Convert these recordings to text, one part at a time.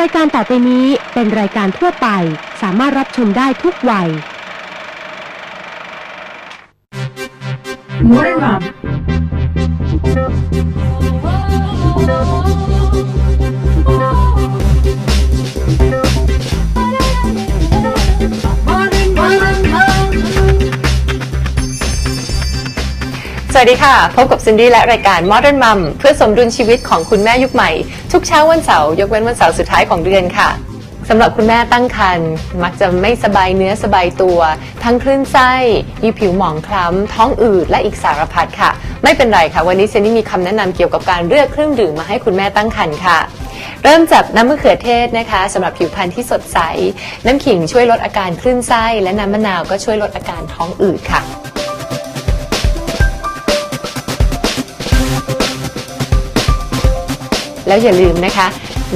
รายการต่อไปนี้เป็นรายการทั่วไป สามารถรับชมได้ทุกวัย Modern Mom. สวัสดีค่ะ พบกับซินดี้และรายการ Modern Mom เพื่อสมดุลชีวิตของคุณแม่ยุคใหม่ ทุกเช้าวันเสาร์ยกเว้นวันเสาร์สุดท้ายของเดือนค่ะสำหรับคุณแม่ตั้งครรภ์มักจะไม่สบายเนื้อสบายตัว ทั้งคลื่นไส้มีผิวหมองคล้ำ ท้องอืดและอีกสารพัดค่ะ ไม่เป็นไรค่ะ วันนี้เซนนี่มีคำแนะนำเกี่ยวกับการเลือกเครื่องดื่มมาให้คุณแม่ตั้งครรภ์ค่ะ เริ่มจากน้ำมะเขือเทศนะคะสำหรับผิวพรรณที่สดใส น้ำขิงช่วยลดอาการคลื่นไส้และน้ำมะนาวก็ช่วยลดอาการท้องอืดค่ะ แล้วอย่าลืมนะคะ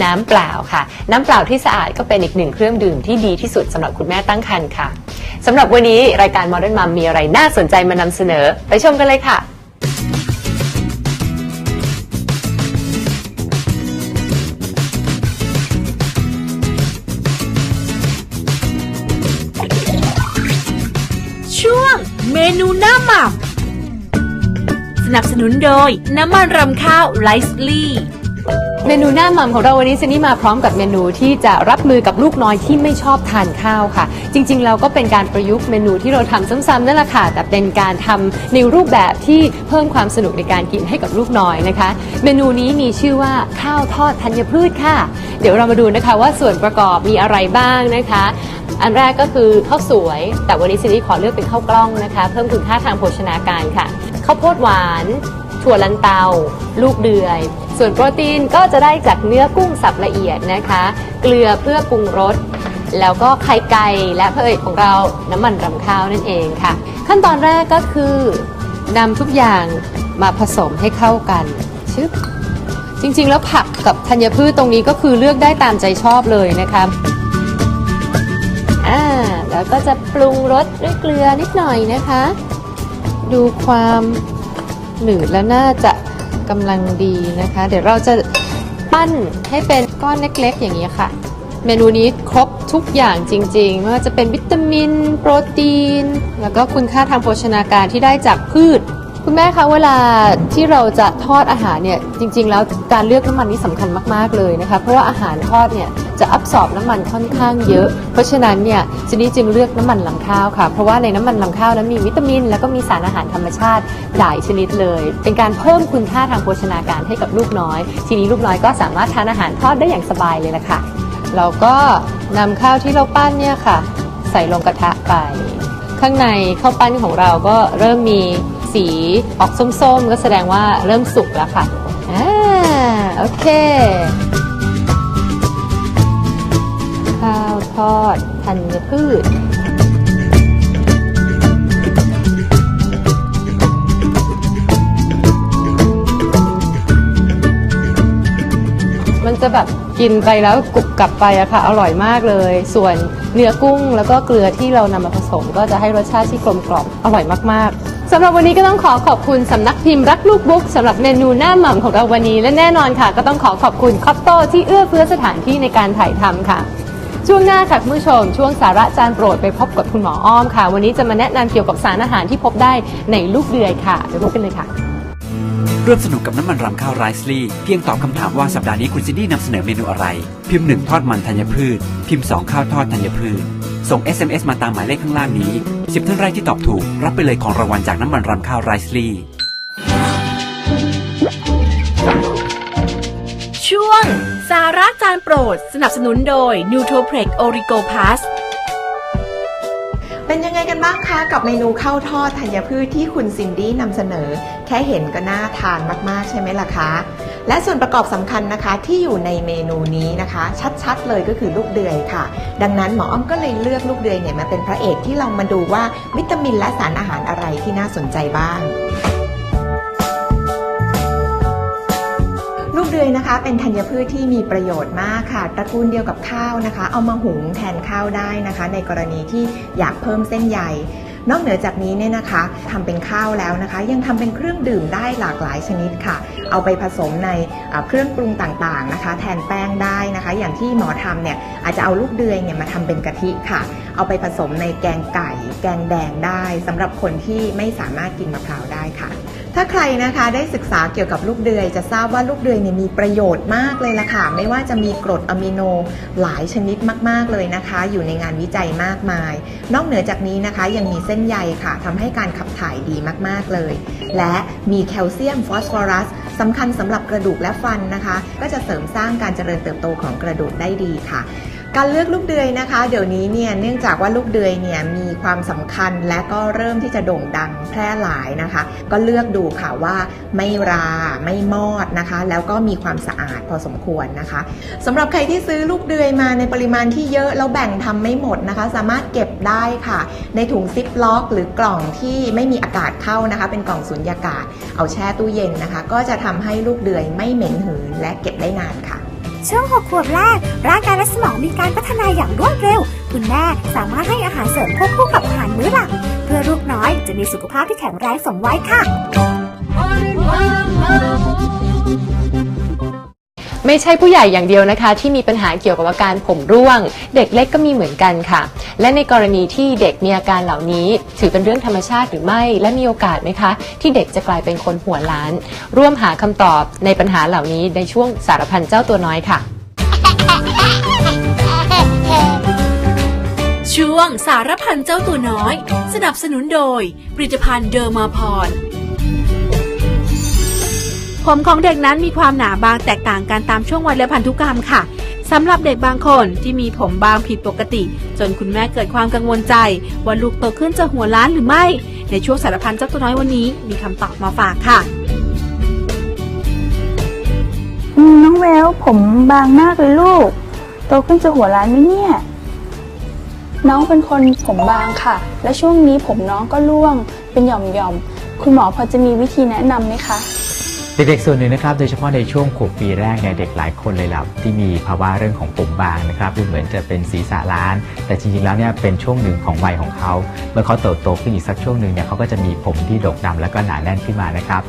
น้ำเปล่าค่ะ น้ำเปล่าที่สะอาดก็เป็นอีกหนึ่งเครื่องดื่มที่ดีที่สุดสำหรับคุณแม่ตั้งครรภ์ค่ะสำหรับวันนี้รายการ Modern Mom มีอะไรน่าสนใจมานำเสนอ ไปชมกันเลยค่ะช่วงเมนูหน้าหม่ำสนับสนุนโดยน้ำมันรำข้าวไรซ์ลี่ เมนูหน้าหม่ำของเราวันนี้ซินนี่มาพร้อมกับเมนูที่จะรับมือกับลูกน้อยที่ไม่ชอบทานข้าวค่ะ จริงๆเราก็เป็นการประยุกต์เมนูที่เราทำซ้ำๆนั่นแหละค่ะ แต่เป็นการทำในรูปแบบที่เพิ่มความสนุกในการกินให้กับลูกน้อยนะคะ เมนูนี้มีชื่อว่าข้าวทอดธัญพืชค่ะ เดี๋ยวเรามาดูนะคะว่าส่วนประกอบมีอะไรบ้างนะคะ อันแรกก็คือข้าวสวย แต่วันนี้ซินนี่ขอเลือกเป็นข้าวกล้องนะคะ เพิ่มคุณค่าทางโภชนาการค่ะข้าวโพดหวาน ถั่วลันเตา ลูกเดือย ส่วนโปรตีนก็จะได้จากเนื้อกุ้งสับละเอียดนะคะ เกลือเพื่อปรุงรสแล้วก็ไข่ไก่และเพื่อเอกของเราน้ำมันรำข้าวนั่นเองค่ะ ขั้นตอนแรกก็คือนำทุกอย่างมาผสมให้เข้ากันชึบจริงๆ แล้วผักกับธัญพืชตรงนี้ก็คือเลือกได้ตามใจชอบเลยนะคะอ่าแล้วก็จะปรุงรสด้วยเกลือนิดหน่อยนะคะ ดูความ หนืดแล้วน่าจะกำลังดีนะคะ เดี๋ยวเราจะปั้นให้เป็นก้อนเล็กๆ อย่างนี้ค่ะ เมนูนี้ครบทุกอย่างจริงๆ ไม่ว่าจะเป็นวิตามิน โปรตีน แล้วก็คุณค่าทางโภชนาการที่ได้จากพืช คุณแม่คะเวลาที่เราจะทอดอาหารเนี่ยจริง ๆ แล้วการเลือกน้ำมันนี่สำคัญมากๆเลยนะคะเพราะว่าอาหารทอดเนี่ยจะอับสอบน้ำมันค่อนข้างเยอะ เพราะฉะนั้นเนี่ยจินนี่จึงเลือกน้ำมันหลำข้าวค่ะ เพราะว่าในน้ำมันหลำข้าวนั้นมีวิตามิน แล้วก็มีสารอาหารธรรมชาติหลายชนิดเลย เป็นการเพิ่มคุณค่าทางโภชนาการให้กับลูกน้อย ทีนี้ลูกน้อยก็สามารถทานอาหารทอดได้อย่างสบายเลยละค่ะเราก็นำข้าวที่เราปั้นเนี่ยค่ะ ใส่ลงกระทะไป ข้างในข้าวปั้นของเราก็เริ่มมี สีออกส้มๆ ก็แสดงว่าเริ่มสุกแล้วค่ะอ่าโอเคข้าวทอดธัญพืชมันจะแบบกินไปแล้วกรุบกลับไปอะค่ะ อร่อยมากเลย ส่วนเนื้อกุ้งแล้วก็เกลือที่เรานำมาผสมก็จะให้รสชาติที่กลมกล่อมอร่อยมาก ๆ สำหรับวันนี้ก็ต้องขอขอบคุณสำนักพิมพ์รักลูกบุ๊กสำหรับเมนูหน้าหม่ำของเราวันนี้ และแน่นอนค่ะ ก็ต้องขอขอบคุณคอปโต้ที่เอื้อเฟื้อสถานที่ในการถ่ายทำค่ะ ช่วงหน้าค่ะคุณผู้ชม ช่วงสาระจานโปรดไปพบกับคุณหมออ้อมค่ะ วันนี้จะมาแนะนำเกี่ยวกับสารอาหารที่พบได้ในลูกเดือยค่ะไปพบกันเลยค่ะร่วมสนุกกับน้ำมันรำข้าวไรซ์ลี่เพียงตอบคำถามว่าสัปดาห์นี้คุณซินดี้นำเสนอเมนูอะไร พิมพ์ 1 ทอดมันธัญพืช พิมพ์ 2 ข้าวทอดธัญพืช ส่ง SMS มาตามหมายเลขข้างล่างนี้ สิบท่านแรกที่ตอบถูก รับไปเลยของรางวัลจากน้ำมันรำข้าวไรซ์ลีช่วง สาระจานโปรด สนับสนุนโดย n u t r o p r e x Origo Pass เป็นยังไงกันบ้างคะกับเมนูข้าวทอดธัญพืชที่คุณซินดี้นำเสนอ แค่เห็นก็น่าทานมากๆใช่ไหมล่ะคะ และส่วนประกอบสำคัญนะคะที่อยู่ในเมนูนี้นะคะ ชัดๆ เลยก็คือลูกเดือยค่ะ ดังนั้นหมออ้อมก็เลยเลือกลูกเดือยเนี่ยมาเป็นพระเอกที่เรามาดูว่าวิตามินและสารอาหารอะไรที่น่าสนใจบ้าง เดือยนะคะ เป็นธัญพืชที่มีประโยชน์มากค่ะ ตระกูลเดียวกับข้าวนะคะ เอามาหุงแทนข้าวได้นะคะ ในกรณีที่อยากเพิ่มเส้นใยนอกเหนือจากนี้เนี่ยนะคะทำเป็นข้าวแล้วนะคะ ยังทำเป็นเครื่องดื่มได้หลากหลายชนิดค่ะ เอาไปผสมในเอ่อเครื่องปรุงต่างๆนะคะ แทนแป้งได้นะคะ อย่างที่หมอทำเนี่ยอาจจะเอาลูกเดือยเนี่ยมาทำเป็นกะทิค่ะ เอาไปผสมในแกงไก่ แกงแดงได้สำหรับคนที่ไม่สามารถกินมะพร้าวได้ค่ะ ถ้าใครนะคะได้ศึกษาเกี่ยวกับลูกเดือย จะทราบว่าลูกเดือยเนี่ยมีประโยชน์มากเลยล่ะค่ะ ไม่ว่าจะมีกรดอะมิโนหลายชนิดมาก ๆเลยนะคะ อยู่ในงานวิจัยมากมาย นอกเหนือจากนี้นะคะยังมีเส้นใยค่ะทำให้การขับถ่ายดีมาก ๆเลย และมีแคลเซียมฟอสฟอรัสสำคัญสำหรับกระดูกและฟันนะคะ ก็จะเสริมสร้างการเจริญเติบโตของกระดูกได้ดีค่ะ การเลือกลูกเดือยนะคะ เดี๋ยวนี้เนี่ยเนื่องจากว่าลูกเดือยเนี่ยมีความสำคัญและก็เริ่มที่จะโด่งดังแพร่หลายนะคะ ก็เลือกดูค่ะว่าไม่ราไม่มอดนะคะ แล้วก็มีความสะอาดพอสมควรนะคะสำหรับใครที่ซื้อลูกเดือยมาในปริมาณที่เยอะแล้วแบ่งทำไม่หมดนะคะ สามารถเก็บได้ค่ะ ในถุงซิปล็อก หรือกล่องที่ไม่มีอากาศเข้านะคะ เป็นกล่องสุญญากาศ เอาแช่ตู้เย็นนะคะ ก็จะทำให้ลูกเดือยไม่เหม็นหืนและเก็บได้นานค่ะ ช่วง 6 ขวบแรก ร่างกายและสมองมีการพัฒนาอย่างรวดเร็ว คุณแม่สามารถให้อาหารเสริมควบคู่กับอาหารมื้อหลัก เพื่อลูกน้อยจะมีสุขภาพที่แข็งแรงสมวัยค่ะ ไม่ใช่ผู้ใหญ่อย่างเดียวนะคะ ที่มีปัญหาเกี่ยวกับอาการผมร่วง เด็กเล็กก็มีเหมือนกันค่ะ และในกรณีที่เด็กมีอาการเหล่านี้ ถือเป็นเรื่องธรรมชาติหรือไม่ และมีโอกาสไหมคะ ที่เด็กจะกลายเป็นคนหัวล้าน ร่วมหาคำตอบในปัญหาเหล่านี้ในช่วงสารพันเจ้าตัวน้อยค่ะ ช่วงสารพันเจ้าตัวน้อย สนับสนุนโดยผลิตภัณฑ์เดอร์มาพร ผมของเด็กนั้นมีความหนาบางแตกต่างกันตามช่วงวัยและพันธุกรรมค่ะสำหรับเด็กบางคนที่มีผมบางผิดปกติ จนคุณแม่เกิดความกังวลใจ ว่าลูกโตขึ้นจะหัวล้านหรือไม่ ในช่วงสารพันเจ้าตัวน้อยวันนี้มีคำตอบมาฝากค่ะอืมน้องแววผมบางมากเลยลูก โตขึ้นจะหัวล้านไหมเนี่ย น้องเป็นคนผมบางค่ะ และช่วงนี้ผมน้องก็ร่วงเป็นหย่อมๆ คุณหมอพอจะมีวิธีแนะนำไหมคะ เด็กๆส่วนหนึ่งนะครับ โดยเฉพาะในช่วงขวบปีแรกเนี่ยเด็กหลายคนเลยล่ะที่มีภาวะเรื่องของผมบางนะครับดูเหมือนจะเป็นศีรษะล้าน แต่จริงๆแล้วเนี่ยเป็นช่วงหนึ่งของวัยของเขา เมื่อเขาเติบโตขึ้นอีกสักช่วงหนึ่งเนี่ยเขาก็จะมีผมที่ดกดำแล้วก็หนาแน่นขึ้นมานะครับ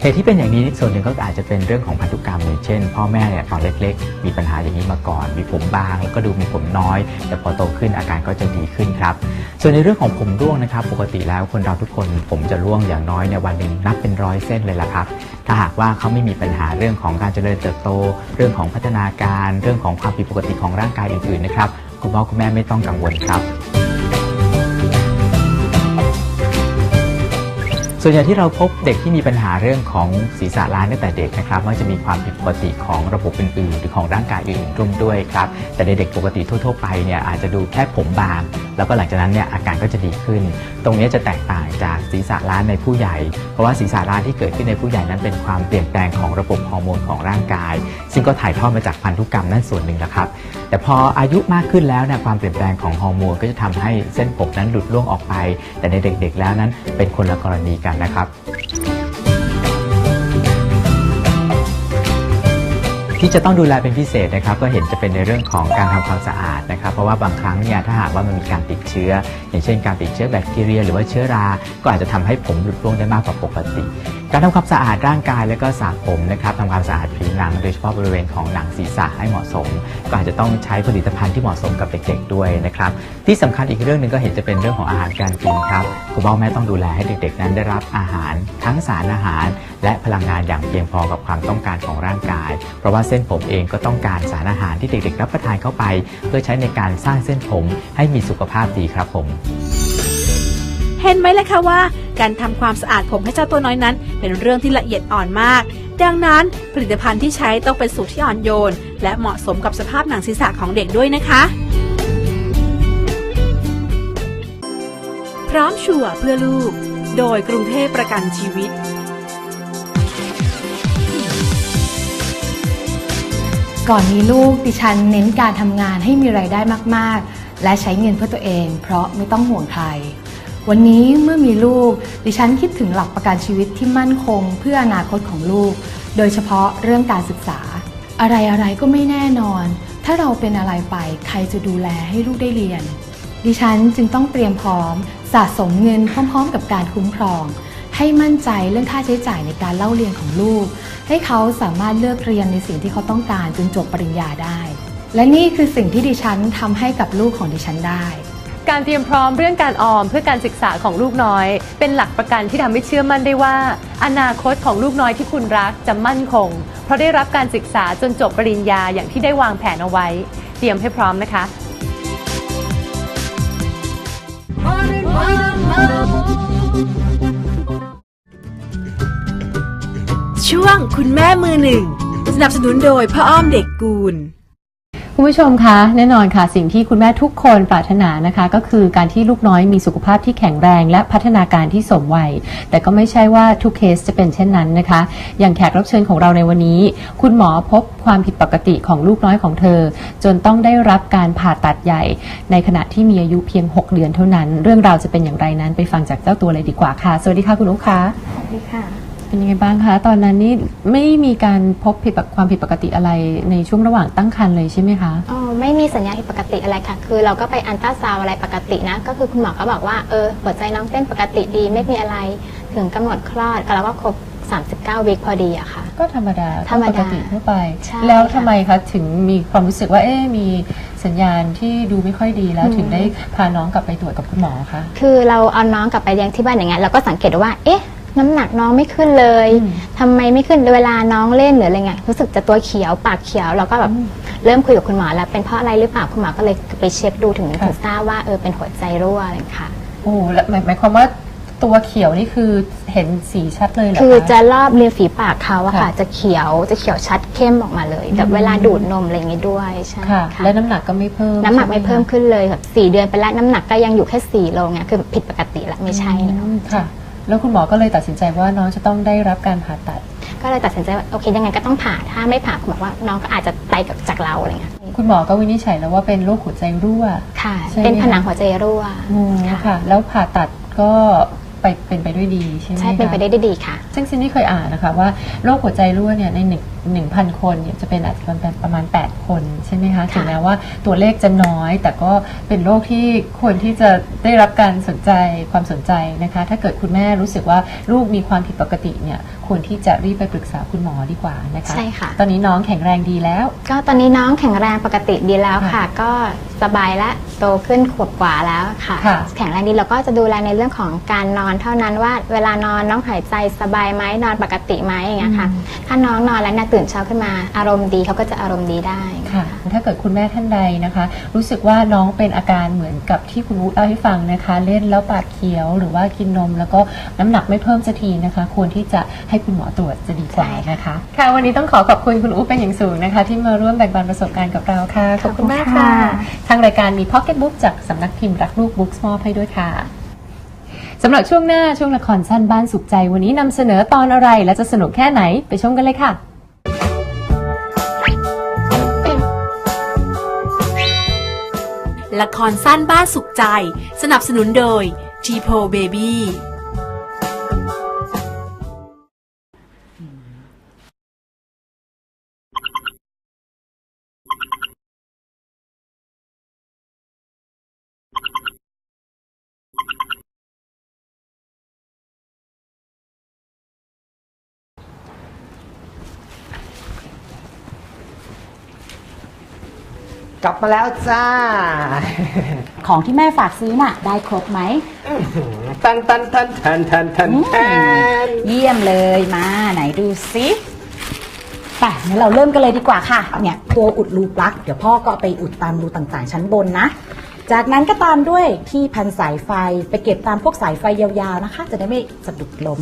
เหตุที่เป็นอย่างนี้ส่วนหนึ่งก็อาจจะเป็นเรื่องของพันธุกรรมอย่างเช่น พ่อแม่เนี่ยตอนเล็ก ๆ มีปัญหาอย่างนี้มาก่อน มีผมบาง แล้วก็ดูมีผมน้อย แต่พอโตขึ้นอาการก็จะดีขึ้นครับ ส่วนในเรื่องของผมร่วงนะครับ ปกติแล้วคนเราทุกคนผมจะร่วงอย่างน้อยในวันหนึ่งนับเป็นร้อยเส้นเลยละครับ ถ้าหากว่าเขาไม่มีปัญหาเรื่องของการเจริญเติบโต เรื่องของพัฒนาการ เรื่องของความผิดปกติของร่างกายอื่นๆนะครับคุณพ่อคุณแม่ไม่ต้องกังวลครับ ส่วนใหญ่ที่เราพบเด็กที่มีปัญหาเรื่องของศีรษะล้านตั้งแต่เด็กนะครับมักจะมีความผิดปกติของระบบอื่นๆ หรือของร่างกายอื่นๆร่วมด้วยครับ แต่ในเด็กปกติทั่วๆไปเนี่ยอาจจะดูแค่ผมบาง แล้วก็หลังจากนั้นเนี่ยอาการก็จะดีขึ้น ตรงนี้จะแตกต่างจากศีรษะล้านในผู้ใหญ่ เพราะว่าศีรษะล้านที่เกิดขึ้นในผู้ใหญ่นั้นเป็นความเปลี่ยนแปลงของระบบฮอร์โมนของร่างกาย ซึ่งก็ถ่ายทอดมาจากพันธุกรรมนั่นส่วนหนึ่งนะครับแต่พออายุมากขึ้นแล้วเนี่ยความเปลี่ยนแปลงของฮอร์โมนก็จะทำให้เส้นผมนั้นหลุดล่วงออกไป แต่ในเด็กๆแล้วนั้นเป็นคนละกรณีกันนะครับ ที่จะต้องดูแลเป็นพิเศษนะครับก็เห็นจะเป็นในเรื่องของการทำความสะอาดนะครับ เพราะว่าบางครั้งเนี่ยถ้าหากว่ามันมีการติดเชื้อ อย่างเช่น การติดเชื้อแบคทีเรีย หรือว่าเชื้อรา ก็อาจจะทำให้ผมหลุดร่วงได้มากกว่าปกติ การทำความสะอาดร่างกายและก็สระผมนะครับทำความสะอาดผิวหนังโดยเฉพาะบริเวณของหนังศีรษะให้เหมาะสม ก็อาจจะต้องใช้ผลิตภัณฑ์ที่เหมาะสมกับเด็กๆด้วยนะครับที่สำคัญอีกเรื่องหนึ่งก็เห็นจะเป็นเรื่องของอาหารการกินครับคุณพ่อแม่ต้องดูแลให้เด็กๆ นั้นได้รับอาหารทั้งสารอาหารและพลังงานอย่างเพียงพอกับความต้องการของร่างกาย เพราะว่าเส้นผมเองก็ต้องการสารอาหารที่เด็กๆ รับประทานเข้าไป เพื่อใช้ในการสร้างเส้นผมให้มีสุขภาพดีครับผม เห็นไหมล่ะคะว่า การทำความสะอาดผมให้เจ้าตัวน้อยนั้น เป็นเรื่องที่ละเอียดอ่อนมาก ดังนั้นผลิตภัณฑ์ที่ใช้ต้องเป็นสูตรที่อ่อนโยน และเหมาะสมกับสภาพหนังศีรษะของเด็กด้วยนะคะพร้อมชัวร์เพื่อลูก โดยกรุงเทพประกันชีวิต ก่อนมีลูกดิฉันเน้นการทำงานให้มีไรายได้มาก ๆ และใช้เงินเพื่อตัวเอง เพราะไม่ต้องห่วงใคร วันนี้เมื่อมีลูกดิฉันคิดถึงหลักประกันชีวิตที่มั่นคง เพื่ออนาคตของลูก โดยเฉพาะเรื่องการศึกษา อะไรอะไรก็ไม่แน่นอน ถ้าเราเป็นอะไรไปใครจะดูแลให้ลูกได้เรียน ดิฉันจึงต้องเตรียมพร้อม สะสมเงินพร้อม ๆ กับการคุ้มครอง ให้มั่นใจเรื่องค่าใช้จ่ายในการเล่าเรียนของลูก ให้เขาสามารถเลือกเรียนในสิ่งที่เขาต้องการจนจบปริญญาได้ และนี่คือสิ่งที่ดิฉันทำให้กับลูกของดิฉันได้ การเตรียมพร้อมเรื่องการออมเพื่อการศึกษาของลูกน้อย เป็นหลักประกันที่ทำให้เชื่อมั่นได้ว่า อนาคตของลูกน้อยที่คุณรักจะมั่นคง เพราะได้รับการศึกษาจนจบปริญญาอย่างที่ได้วางแผนเอาไว้ เตรียมให้พร้อมนะคะ ช่วงคุณแม่มือหนึ่ง สนับสนุนโดยพ่ออ้อมเด็กกูล คุณผู้ชมคะแน่นอนค่ะสิ่งที่คุณแม่ทุกคนปรารถนานะคะ ก็คือการที่ลูกน้อยมีสุขภาพที่แข็งแรง และพัฒนาการที่สมวัย แต่ก็ไม่ใช่ว่าทุกเคสจะเป็นเช่นนั้นนะคะ อย่างแขกรับเชิญของเราในวันนี้ คุณหมอพบความผิดปกติของลูกน้อยของเธอ จนต้องได้รับการผ่าตัดใหญ่ ในขณะที่มีอายุเพียง 6 เดือนเท่านั้น เรื่องราวจะเป็นอย่างไรนั้นไปฟังจากเจ้าตัวเลยดีกว่าค่ะ สวัสดีค่ะคุณอุ๊กค่ะ สวัสดีค่ะ เป็นยังไงบ้างคะตอนนั้นนี่ไม่มีการพบผิดปกความผิดปกติอะไรในช่วงระหว่างตั้งครรภ์เลยใช่ไหมคะอ๋อไม่มีสัญญาณผิดปกติอะไรค่ะ คือเราก็ไปอันตราซาวด์อะไรปกตินะ ก็คือคุณหมอก็บอกว่าเออหัวใจน้องเต้นปกติดีไม่มีอะไรถึงกำหนดคลอดก็เราก็ครบ39วิคพอดีอะค่ะ ก็ธรรมดาธรรมดาปกติทั่วไปใช่แล้วค่ะทำไมคะถึงมีความรู้สึกว่าเอ๊ะมีสัญญาณที่ดูไม่ค่อยดีแล้วอืมถึงได้พาน้องกลับไปตรวจกับคุณหมอคะคือเราเอาน้องกลับไปเลี้ยงที่บ้านอย่างเงี้ยเราก็สังเกตว่าเอ๊ะ น้ำหนักน้องไม่ขึ้นเลยอืมทำไมไม่ขึ้นเวลาน้องเล่นหรืออะไรเงี้ยรู้สึกจะตัวเขียวปากเขียวเราก็แบบเริ่มคุยกับคุณหมอแล้วเป็นเพราะอะไรหรือเปล่าคุณหมอก็เลยไปเช็คดูถึงค่ะถึงทราบว่าเออเป็นหัวใจรั่วอะไรค่ะ โอ้แล้วหมายหมายความว่าตัวเขียวนี่คือเห็นสีชัดเลยเหรอคือคะจะรอบริมฝีปากเขาอะค่ะ ค่ะ จะเขียวจะเขียวชัดเข้มออกมาเลยแต่อืมเวลาดูดนมอะไรอย่างงี้ด้วยใช่ค่ะ ค่ะ และน้ำหนักก็ไม่เพิ่มน้ำหนักไม่ใช่เพิ่มคะขึ้นเลยแบบสี่เดือนไปแล้วน้ำหนักก็ยังอยู่แค่สี่โลไงคือผิดปกติละไม่ใช่แล้ว อืมค่ะ แล้วคุณหมอก็เลยตัดสินใจว่าน้องจะต้องได้รับการผ่าตัด ก็เลยตัดสินใจว่าโอเคยังไงก็ต้องผ่าถ้าไม่ผ่าคุณบอกว่าน้องก็อาจจะไปกับจากเราอะไรเงี้ยคุณหมอก็วินิจฉัยแล้วว่าเป็นโรคหัวใจรั่วค่ะใช่ไหมเป็นผนังหัวใจรั่วอืมค่ะ แล้วผ่าตัดก็ไปเป็นไปด้วยดีใช่ไหมใช่คะเป็นไปได้ดีค่ะ ซึ่งซินนี่เคยอ่านนะคะว่าโรคหัวใจรั่วเนี่ยในหนึ่ง หนึ่งพันคนเนี่ยจะเป็นอาจจะเป็นประมาณ 8 คนใช่ไหมคะถึงแม้ว่าตัวเลขจะน้อย แต่ก็เป็นโรคที่ควรที่จะได้รับการสนใจความสนใจนะคะ ถ้าเกิดคุณแม่รู้สึกว่าลูกมีความผิดปกติเนี่ยควรที่จะรีบไปปรึกษาคุณหมอดีกว่านะคะใช่ค่ะ ตอนนี้น้องแข็งแรงดีแล้ว ก็ตอนนี้น้องแข็งแรงปกติดีแล้วค่ะค่ะก็สบายและโตขึ้นขวบกว่าแล้วค่ะค่ะ แข็งแรงดีเราก็จะดูแลในเรื่องของการนอนเท่านั้นว่า เวลานอนน้องหายใจสบายไหมนอนปกติไหมอย่างเงี้ยค่ะ ถ้าน้องนอนแล้วเนี่ยตื่นเช้าขึ้นมาอารมณ์ดีเขาก็จะอารมณ์ดีได้ ค่ะ ถ้าเกิดคุณแม่ท่านใดนะคะ รู้สึกว่าน้องเป็นอาการเหมือนกับที่คุณอู๊ดเล่าให้ฟังนะคะ เล่นแล้วปากเขียวหรือว่ากินนม แล้วก็น้ำหนักไม่เพิ่มสักทีนะคะ ควรที่จะให้คุณหมอตรวจจะดีกว่าใช่ค่ะนะคะ ค่ะ วันนี้ต้องขอขอบคุณคุณอู๊ดเป็นอย่างสูงนะคะ ที่มาร่วมแบ่งปันประสบการณ์กับเราค่ะ ขอบคุณมากค่ะ ทางรายการมี Pocket Book จากสำนักพิมพ์รักลูกบุ๊กมอบให้ด้วยค่ะ สำหรับช่วงหน้าช่วงละครสั้นบ้านสุขใจ วันนี้นำเสนอตอนอะไรและจะสนุกแค่ไหนไปชมกันเลยค่ะ ละครสั้นบ้านสุขใจ สนับสนุนโดย t ีโพเบบี้ กลับมาแล้วจ้า ของที่แม่ฝากซื้อน่ะ ได้ครบไหม ตันตันตันตันตันตันตันเยี่ยมเลยมาไหนดูสิไปงั้นเราเริ่มกันเลยดีกว่าค่ะ เนี่ยตัวอุดรูปลั๊กเดี๋ยวพ่อก็เอาไปอุดตามรูต่างๆ ชั้นบนนะ จากนั้นก็ตามด้วยที่พันสายไฟไปเก็บตามพวกสายไฟยาวๆนะคะ จะได้ไม่สะดุดล้ม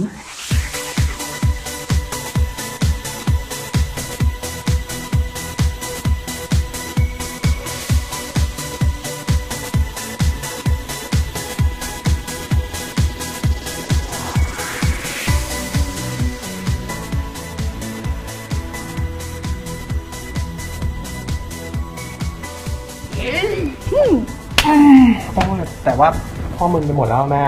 พ่อมึนไปหมดแล้วแม่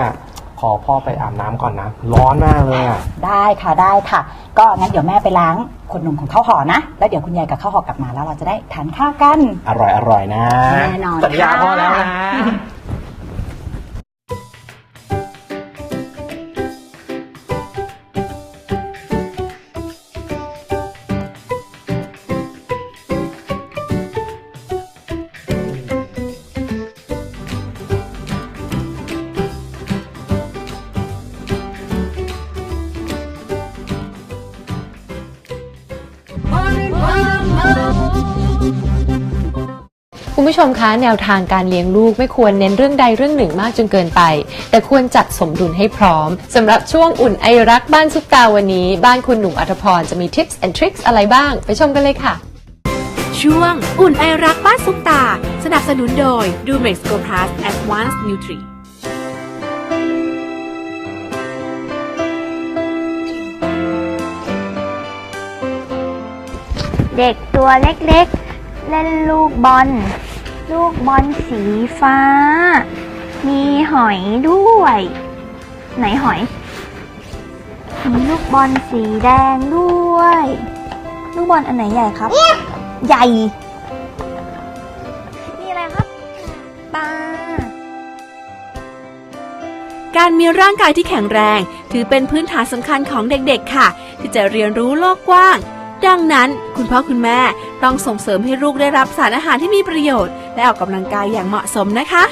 ขอพ่อไปอาบน้ำก่อนนะ ร้อนมากเลยอะ ได้ค่ะได้ค่ะ ก็งั้นเดี๋ยวแม่ไปล้างขนนมของข้าวห่อนะ แล้วเดี๋ยวคุณยายกับข้าวห่อกลับมาแล้วเราจะได้ทานข้าวกัน อร่อยอร่อยนะแน่นอนสัญญาค่ะ พ่อแล้วนะ ผู้ชมคะแนวทางการเลี้ยงลูกไม่ควรเน้นเรื่องใดเรื่องหนึ่งมากจนเกินไป แต่ควรจัดสมดุลให้พร้อมสำหรับช่วงอุ่นไอรักบ้านซุปตาวันนี้ บ้านคุณหนุ่มอัธพรจะมี tips and tricks อะไรบ้าง ไปชมกันเลยค่ะ ช่วงอุ่นไอรักบ้านซุปตา สนับสนุนโดยดูเม็กซ์โกพลัสแอดวานซ์นิวทรีเด็กตัวเล็กๆ เล่นลูกบอล ลูกบอลสีฟ้า มีหอยด้วย ไหนหอย มีลูกบอลสีแดงด้วย ลูกบอลอันไหนใหญ่ครับ ใหญ่นี่อะไรครับปลาการมีร่างกายที่แข็งแรง ถือเป็นพื้นฐานสำคัญของเด็กๆค่ะ ที่จะเรียนรู้โลกกว้าง ดังนั้นคุณพ่อคุณแม่ต้องส่งเสริมให้ลูกได้รับสารอาหารที่มีประโยชน์ และออกกำลังกายอย่างเหมาะสมนะคะ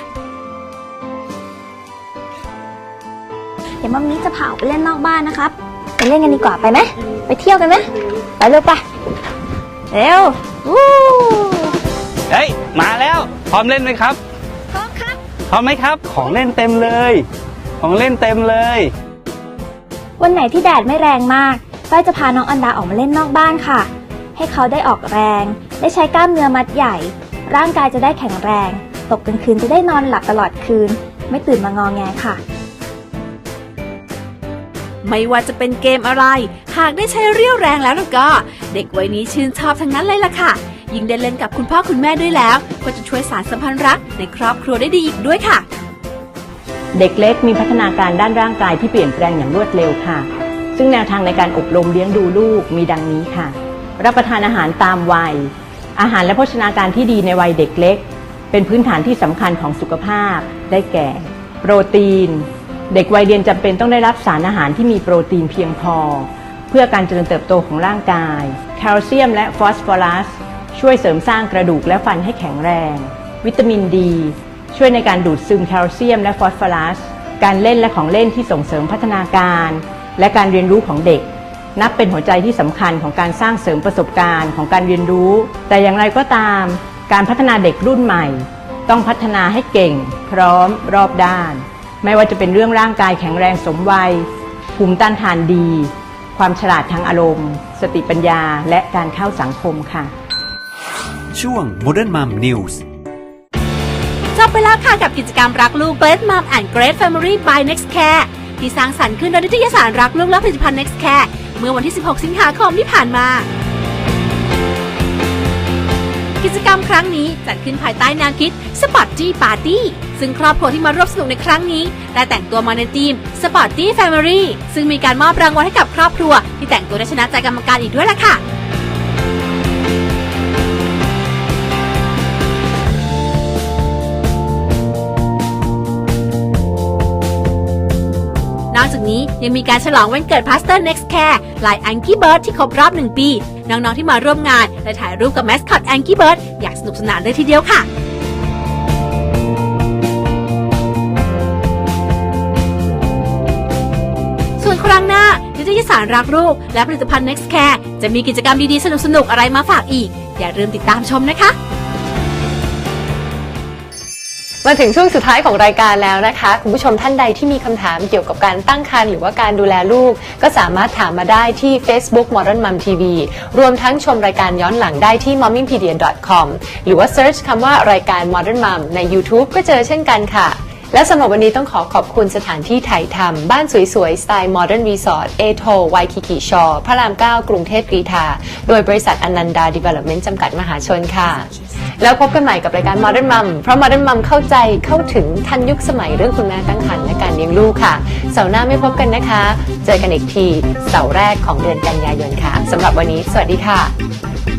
เดี๋ยวมัมมี่จะพาออกไปเล่นนอกบ้านนะครับ ไปเล่นกันดีกว่าไปไหม ไปเที่ยวกันไหม ไปเร็วไป เร็ววู้เฮ้ย มาแล้ว พร้อมเล่นไหมครับ พร้อมครับ พร้อมไหมครับ ของเล่นเต็มเลย ของเล่นเต็มเลย วันไหนที่แดดไม่แรงมากฝ้ายจะพาน้องอันดาออกมาเล่นนอกบ้านค่ะ ให้เขาได้ออกแรง ได้ใช้กล้ามเนื้อมัดใหญ่ ร่างกายจะได้แข็งแรง ตกกลางคืนจะได้นอนหลับตลอดคืน ไม่ตื่นมางอแงค่ะ ไม่ว่าจะเป็นเกมอะไร หากได้ใช้เรี่ยวแรงแล้วแล้วก็ เด็กวัยนี้ชื่นชอบทั้งนั้นเลยล่ะค่ะ ยิ่งได้เล่นกับคุณพ่อคุณแม่ด้วยแล้ว ก็จะช่วยสารสัมพันธ์รักในครอบครัวได้ดีอีกด้วยค่ะเด็กเล็กมีพัฒนาการด้านร่างกายที่เปลี่ยนแปลงอย่างรวดเร็วค่ะ ซึ่งแนวทางในการอบรมเลี้ยงดูลูกมีดังนี้ค่ะ รับประทานอาหารตามวัย อาหารและโภชนาการที่ดีในวัยเด็กเล็ก เป็นพื้นฐานที่สำคัญของสุขภาพ ได้แก่ โปรตีน เด็กวัยเรียนจำเป็นต้องได้รับสารอาหารที่มีโปรตีนเพียงพอ เพื่อการเจริญเติบโตของร่างกาย แคลเซียมและฟอสฟอรัส ช่วยเสริมสร้างกระดูกและฟันให้แข็งแรง วิตามินดี ช่วยในการดูดซึมแคลเซียมและฟอสฟอรัส การเล่นและของเล่นที่ส่งเสริมพัฒนาการ และการเรียนรู้ของเด็ก นับเป็นหัวใจที่สำคัญของการสร้างเสริมประสบการณ์ของการเรียนรู้ แต่อย่างไรก็ตาม การพัฒนาเด็กรุ่นใหม่ ต้องพัฒนาให้เก่ง พร้อม รอบด้าน ไม่ว่าจะเป็นเรื่องร่างกายแข็งแรงสมวัยภูมิต้านทานดี ความฉลาดทางอารมณ์ สติปัญญาและการเข้าสังคมค่ะ ช่วง Modern Mom News จบไปแล้วค่ะกับกิจกรรมรักลูก Great Mom and Great Family by Next Care ที่สร้างสรรค์ขึ้นโดยนิตยสารรักลูกและผลิตภัณฑ์ Next Care เมื่อวันที่ 16 สิงหาคมที่ผ่านมา กิจกรรมครั้งนี้จัดขึ้นภายใต้แนวคิดสปอตตี้ปาร์ตี้ซึ่งครอบครัวที่มาร่วมสนุกในครั้งนี้ ได้แต่งตัวมาในทีมสปอร์ตจี้แฟมิลี่ซึ่งมีการมอบรางวัลให้กับครอบครัว ที่แต่งตัวได้ชนะใจกรรมการอีกด้วยล่ะค่ะ นอกจากนี้ยังมีการฉลองวันเกิดพาสเตอร์ Next Care ลาย Anky Bird ที่ครบรอบ 1 ปี น้องๆที่มาร่วมงานและถ่ายรูปกับแมสคอต Anky Bird อยากสนุกสนานเลยทีเดียวค่ะส่วนครั้งหน้านิตยสารรักลูกและผลิตภัณฑ์ Next Care จะมีกิจกรรมดีๆ สนุกๆ อะไรมาฝากอีก อย่าลืมติดตามชมนะคะ มาถึงช่วงสุดท้ายของรายการแล้วนะคะ คุณผู้ชมท่านใดที่มีคำถามเกี่ยวกับการตั้งครรภ์หรือว่าการดูแลลูก ก็สามารถถามมาได้ที่ Facebook Modern Mom TV รวมทั้งชมรายการย้อนหลังได้ที่ mommingpedia.com หรือว่า search คำว่ารายการ Modern Mom ใน YouTube ก็เจอเช่นกันค่ะ และสำหรับวันนี้ต้องขอขอบคุณสถานที่ถ่ายทำบ้านสวยๆ สไตล์ Modern Resort เอโทไวคิกิชอพระราม 9 กรุงเทพกรีฑาโดยบริษัทอนันดา Development จำกัดมหาชนค่ะ แล้วพบกันใหม่กับรายการ Modern Mom เพราะ Modern Mom เข้าใจเข้าถึงทันยุคสมัยเรื่องคุณแม่ตั้งครรภ์และการเลี้ยงลูกค่ะ เสาร์หน้าไม่พบกันนะคะ เจอกันอีกทีเสาร์แรกของเดือนกันยายนค่ะสำหรับวันนี้ สวัสดีค่ะ